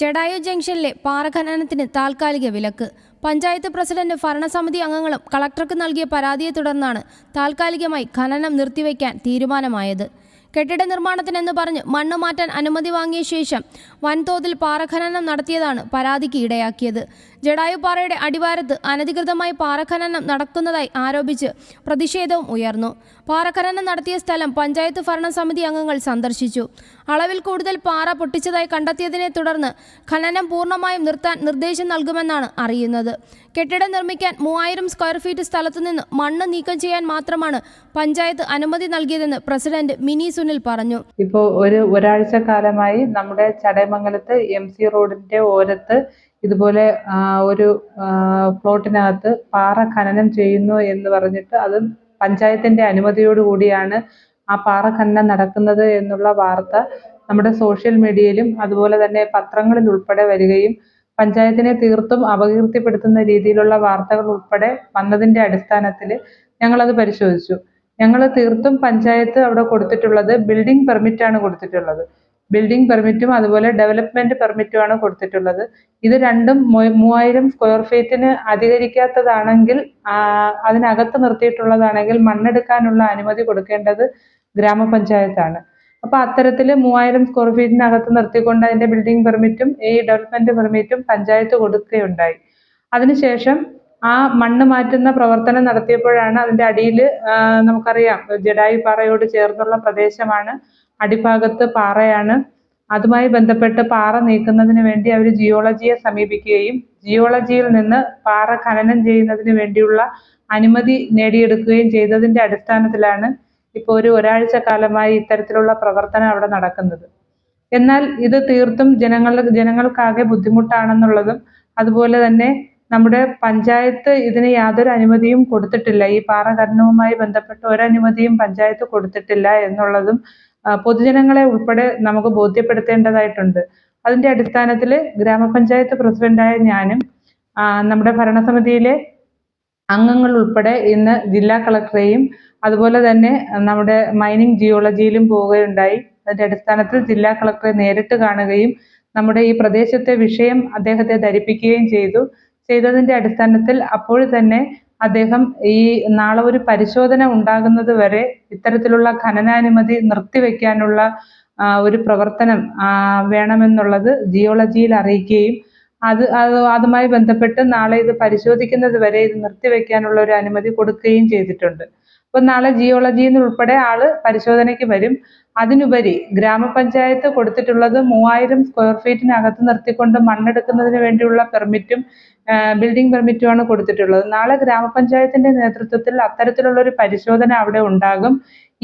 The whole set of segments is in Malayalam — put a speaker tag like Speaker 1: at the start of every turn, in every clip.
Speaker 1: ജഡായു ജംഗ്ഷനിലെ പാറ ഖനനത്തിന് താൽക്കാലിക വിലക്ക്. പഞ്ചായത്ത് പ്രസിഡന്റ് ഭരണസമിതി അംഗങ്ങളും കളക്ടർക്ക് നൽകിയ പരാതിയെ തുടർന്നാണ് താൽക്കാലികമായി ഖനനം നിർത്തിവെക്കാൻ തീരുമാനമായത്. കെട്ടിട നിർമ്മാണത്തിനെന്ന് പറഞ്ഞ് മണ്ണ് മാറ്റാൻ അനുമതി വാങ്ങിയ ശേഷം വൻതോതിൽ പാറഖനനം നടത്തിയതാണ് പരാതിക്ക് ഇടയാക്കിയത്. ജഡായു പാറയുടെ അടിവാരത്ത് അനധികൃതമായി പാറഖനനം നടക്കുന്നതായി ആരോപിച്ച് പ്രതിഷേധവും ഉയർന്നു. പാറഖനനം നടത്തിയ സ്ഥലം പഞ്ചായത്ത് ഭരണസമിതി അംഗങ്ങൾ സന്ദർശിച്ചു. അളവിൽ കൂടുതൽ പാറ പൊട്ടിച്ചതായി കണ്ടെത്തിയതിനെ തുടർന്ന് ഖനനം പൂർണമായും നിർത്താൻ നിർദ്ദേശം നൽകുമെന്നാണ് അറിയുന്നത്. കെട്ടിടം നിർമ്മിക്കാൻ മൂവായിരം സ്ക്വയർ ഫീറ്റ് സ്ഥലത്തുനിന്ന് മണ്ണ് നീക്കം ചെയ്യാൻ മാത്രമാണ് പഞ്ചായത്ത് അനുമതി നൽകിയതെന്ന് പ്രസിഡന്റ് മിനി സുനിൽ പറഞ്ഞു.
Speaker 2: ഇപ്പോൾ ഒരു ഒരാഴ്ച കാലമായി നമ്മുടെ ചടയമംഗലത്ത് എം സി റോഡിന്റെ ഓരത്ത് ഇതുപോലെ ഒരു പ്ലോട്ടിനകത്ത് പാറ ഖനനം ചെയ്യുന്നു എന്ന് പറഞ്ഞിട്ട് അത് പഞ്ചായത്തിന്റെ അനുമതിയോടുകൂടിയാണ് ആ പാറ ഖനനം നടക്കുന്നത് എന്നുള്ള വാർത്ത നമ്മുടെ സോഷ്യൽ മീഡിയയിലും അതുപോലെ തന്നെ പത്രങ്ങളിൽ ഉൾപ്പെടെ വരികയും പഞ്ചായത്തിനെ തീർത്തും അപകീർത്തിപ്പെടുത്തുന്ന രീതിയിലുള്ള വാർത്തകൾ ഉൾപ്പെടെ വന്നതിന്റെ അടിസ്ഥാനത്തിൽ ഞങ്ങളത് പരിശോധിച്ചു. ഞങ്ങൾ തീർത്തും പഞ്ചായത്ത് അവിടെ കൊടുത്തിട്ടുള്ളത് ബിൽഡിംഗ് പെർമിറ്റാണ് കൊടുത്തിട്ടുള്ളത്. ബിൽഡിംഗ് പെർമിറ്റും അതുപോലെ ഡെവലപ്മെന്റ് പെർമിറ്റുമാണ് കൊടുത്തിട്ടുള്ളത്. ഇത് രണ്ടും മൂവായിരം സ്ക്വയർ ഫീറ്റിന് അധികരിക്കാത്തതാണെങ്കിൽ അതിനകത്ത് നിർത്തിയിട്ടുള്ളതാണെങ്കിൽ മണ്ണെടുക്കാനുള്ള അനുമതി കൊടുക്കേണ്ടത് ഗ്രാമപഞ്ചായത്താണ്. അപ്പൊ അത്തരത്തിൽ മൂവായിരം സ്ക്വയർ ഫീറ്റിനകത്ത് നിർത്തിക്കൊണ്ട് അതിന്റെ ബിൽഡിംഗ് പെർമിറ്റും ഈ ഡെവലപ്മെന്റ് പെർമിറ്റും പഞ്ചായത്ത് കൊടുക്കുകയുണ്ടായി. അതിനുശേഷം ആ മണ്ണ് മാറ്റുന്ന പ്രവർത്തനം നടത്തിയപ്പോഴാണ് അതിന്റെ അടിയിൽ നമുക്കറിയാം ജഡായു പാറയോട് ചേർന്നുള്ള പ്രദേശമാണ്. അടിഭാഗത്ത് പാറയാണ്. അതുമായി ബന്ധപ്പെട്ട് പാറ നീക്കുന്നതിന് വേണ്ടി അവർ ജിയോളജിയെ സമീപിക്കുകയും ജിയോളജിയിൽ നിന്ന് പാറ ഖനനം ചെയ്യുന്നതിന് വേണ്ടിയുള്ള അനുമതി നേടിയെടുക്കുകയും ചെയ്തതിന്റെ അടിസ്ഥാനത്തിലാണ് ഇപ്പോൾ ഒരു ഒരാഴ്ച കാലമായി ഇത്തരത്തിലുള്ള പ്രവർത്തനം അവിടെ നടക്കുന്നത്. എന്നാൽ ഇത് തീർത്തും ജനങ്ങൾ ജനങ്ങൾക്കാകെ ബുദ്ധിമുട്ടാണെന്നുള്ളതും അതുപോലെ തന്നെ നമ്മുടെ പഞ്ചായത്ത് ഇതിന് യാതൊരു അനുമതിയും കൊടുത്തിട്ടില്ല. ഈ പാറ ഖനനവുമായി ബന്ധപ്പെട്ട് ഒരനുമതിയും പഞ്ചായത്ത് കൊടുത്തിട്ടില്ല എന്നുള്ളതും പൊതുജനങ്ങളെ ഉൾപ്പെടെ നമുക്ക് ബോധ്യപ്പെടുത്തേണ്ടതായിട്ടുണ്ട്. അതിന്റെ അടിസ്ഥാനത്തിൽ ഗ്രാമപഞ്ചായത്ത് പ്രസിഡന്റായ ഞാനും നമ്മുടെ ഭരണസമിതിയിലെ അംഗങ്ങൾ ഉൾപ്പെടെ ഇന്ന് ജില്ലാ കളക്ടറെയും അതുപോലെ തന്നെ നമ്മുടെ മൈനിങ് ജിയോളജിയിലും പോവുകയുണ്ടായി. അതിന്റെ അടിസ്ഥാനത്തിൽ ജില്ലാ കളക്ടറെ നേരിട്ട് കാണുകയും നമ്മുടെ ഈ പ്രദേശത്തെ വിഷയം അദ്ദേഹത്തെ ധരിപ്പിക്കുകയും ചെയ്തു. ചെയ്തതിന്റെ അടിസ്ഥാനത്തിൽ അപ്പോൾ തന്നെ അദ്ദേഹം ഈ നാളെ ഒരു പരിശോധന ഉണ്ടാകുന്നത് വരെ ഇത്തരത്തിലുള്ള ഖനനാനുമതി നിർത്തിവെക്കാനുള്ള ഒരു പ്രവർത്തനം വേണമെന്നുള്ളത് ജിയോളജിയിൽ അറിയിക്കുകയും അത് അത് അതുമായി ബന്ധപ്പെട്ട് നാളെ ഇത് പരിശോധിക്കുന്നത് വരെ ഇത് നിർത്തിവെക്കാനുള്ള ഒരു അനുമതി കൊടുക്കുകയും ചെയ്തിട്ടുണ്ട്. അപ്പൊ നാളെ ജിയോളജിയിൽ ഉൾപ്പെടെ ആൾ പരിശോധനയ്ക്ക് വരും. അതിനുപരി ഗ്രാമപഞ്ചായത്ത് കൊടുത്തിട്ടുള്ളത് മൂവായിരം സ്ക്വയർ ഫീറ്റിനകത്ത് നിർത്തിക്കൊണ്ട് മണ്ണെടുക്കുന്നതിന് വേണ്ടിയുള്ള പെർമിറ്റും ബിൽഡിംഗ് പെർമിറ്റുമാണ് കൊടുത്തിട്ടുള്ളത്. നാളെ ഗ്രാമപഞ്ചായത്തിന്റെ നേതൃത്വത്തിൽ അത്തരത്തിലുള്ള ഒരു പരിശോധന അവിടെ ഉണ്ടാകും.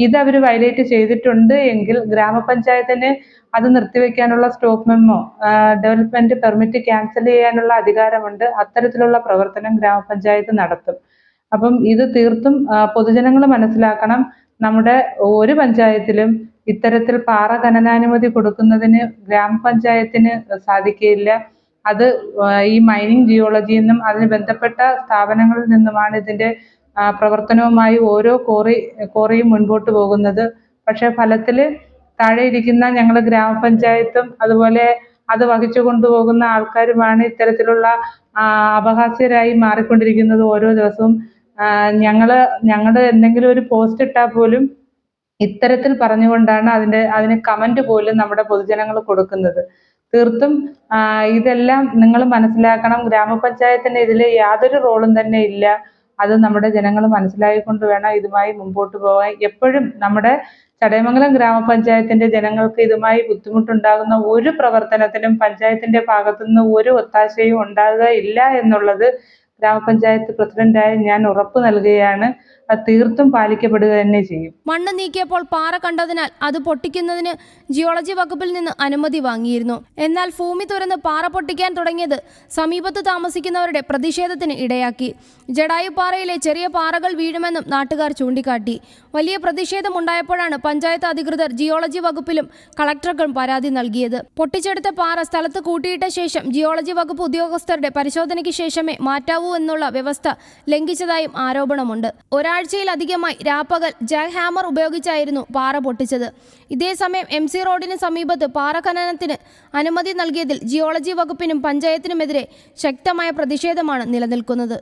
Speaker 2: ഇത് അവർ വയലേറ്റ് ചെയ്തിട്ടുണ്ട് എങ്കിൽ ഗ്രാമപഞ്ചായത്തിന് അത് നിർത്തിവെക്കാനുള്ള stop memo development permit cancel ചെയ്യാനുള്ള അധികാരമുണ്ട്. അത്തരത്തിലുള്ള പ്രവർത്തനം ഗ്രാമപഞ്ചായത്ത് നടത്തും. അപ്പം ഇത് തീർത്തും പൊതുജനങ്ങൾ മനസ്സിലാക്കണം. നമ്മുടെ ഒരു പഞ്ചായത്തിലും ഇത്തരത്തിൽ പാറ ഖനനാനുമതി കൊടുക്കുന്നതിന് ഗ്രാമപഞ്ചായത്തിന് സാധിക്കുകയില്ല. അത് ഈ മൈനിങ് ജിയോളജിയിൽ നിന്നും അതിന് ബന്ധപ്പെട്ട സ്ഥാപനങ്ങളിൽ നിന്നുമാണ് ഇതിന്റെ ആ, പ്രവർത്തനവുമായി ഓരോ കോറി കോറിയും മുൻപോട്ട് പോകുന്നത്. പക്ഷെ ഫലത്തിൽ താഴെ ഇരിക്കുന്ന ഞങ്ങൾ ഗ്രാമപഞ്ചായത്തും അതുപോലെ അത് വഹിച്ചു കൊണ്ടുപോകുന്ന ആൾക്കാരുമാണ് ഇത്തരത്തിലുള്ള അപഹാസ്യരായി മാറിക്കൊണ്ടിരിക്കുന്നത് ഓരോ ദിവസവും. ഞങ്ങൾ ഞങ്ങൾ എന്തെങ്കിലും ഒരു പോസ്റ്റ് ഇട്ടാൽ പോലും ഇത്തരത്തിൽ പറഞ്ഞുകൊണ്ടാണ് അതിന്റെ അതിന് കമന്റ് പോലും നമ്മുടെ പൊതുജനങ്ങൾ കൊടുക്കുന്നത്. തീർത്തും ഇതെല്ലാം നിങ്ങൾ മനസ്സിലാക്കണം. ഗ്രാമപഞ്ചായത്തിന് ഇതിൽ യാതൊരു റോളും തന്നെ ഇല്ല. അത് നമ്മുടെ ജനങ്ങൾ മനസ്സിലായിക്കൊണ്ട് വേണം ഇതുമായി മുമ്പോട്ട് പോകാൻ. എപ്പോഴും നമ്മുടെ ചടയമംഗലം ഗ്രാമപഞ്ചായത്തിന്റെ ജനങ്ങൾക്ക് ഇതുമായി ബുദ്ധിമുട്ടുണ്ടാകുന്ന ഒരു പ്രവർത്തനത്തിനും പഞ്ചായത്തിന്റെ ഭാഗത്തുനിന്ന് ഒരു ഒത്താശയും ഉണ്ടാകുകയില്ല എന്നുള്ളത് ഗ്രാമപഞ്ചായത്ത് പ്രസിഡന്റായി ഞാൻ ഉറപ്പ് നൽകുകയാണ്. തീർത്തും പാലിക്കപ്പെടുക തന്നെ ചെയ്യും.
Speaker 1: മണ്ണ് നീക്കിയപ്പോൾ പാറ കണ്ടതിനാൽ അത് പൊട്ടിക്കുന്നതിന് ജിയോളജി വകുപ്പിൽ നിന്ന് അനുമതി വാങ്ങിയിരുന്നു. എന്നാൽ ഭൂമി തുറന്ന് പാറ പൊട്ടിക്കാൻ തുടങ്ങിയത് സമീപത്ത് താമസിക്കുന്നവരുടെ പ്രതിഷേധത്തിന് ഇടയാക്കി. ജഡായു പാറയിലെ ചെറിയ പാറകൾ വീഴുമെന്നും നാട്ടുകാർ ചൂണ്ടിക്കാട്ടി. വലിയ പ്രതിഷേധം ഉണ്ടായപ്പോഴാണ് പഞ്ചായത്ത് അധികൃതർ ജിയോളജി വകുപ്പിലും കളക്ടർക്കും പരാതി നൽകിയത്. പൊട്ടിച്ചെടുത്ത പാറ സ്ഥലത്ത് കൂട്ടിയിട്ട ശേഷം ജിയോളജി വകുപ്പ് ഉദ്യോഗസ്ഥരുടെ പരിശോധനയ്ക്ക് ശേഷമേ മാറ്റാവൂ എന്നുള്ള വ്യവസ്ഥ ലംഘിച്ചതായും ആരോപണമുണ്ട്. ഒരാഴ്ചയിലധികമായി രാപ്പകൽ ജാക്ക് ഹാമർ ഉപയോഗിച്ചായിരുന്നു പാറ പൊട്ടിച്ചത്. ഇതേസമയം എം സി റോഡിന് സമീപത്ത് പാറ ഖനനത്തിന് അനുമതി നൽകിയതിൽ ജിയോളജി വകുപ്പിനും പഞ്ചായത്തിനുമെതിരെ ശക്തമായ പ്രതിഷേധമാണ് നിലനിൽക്കുന്നത്.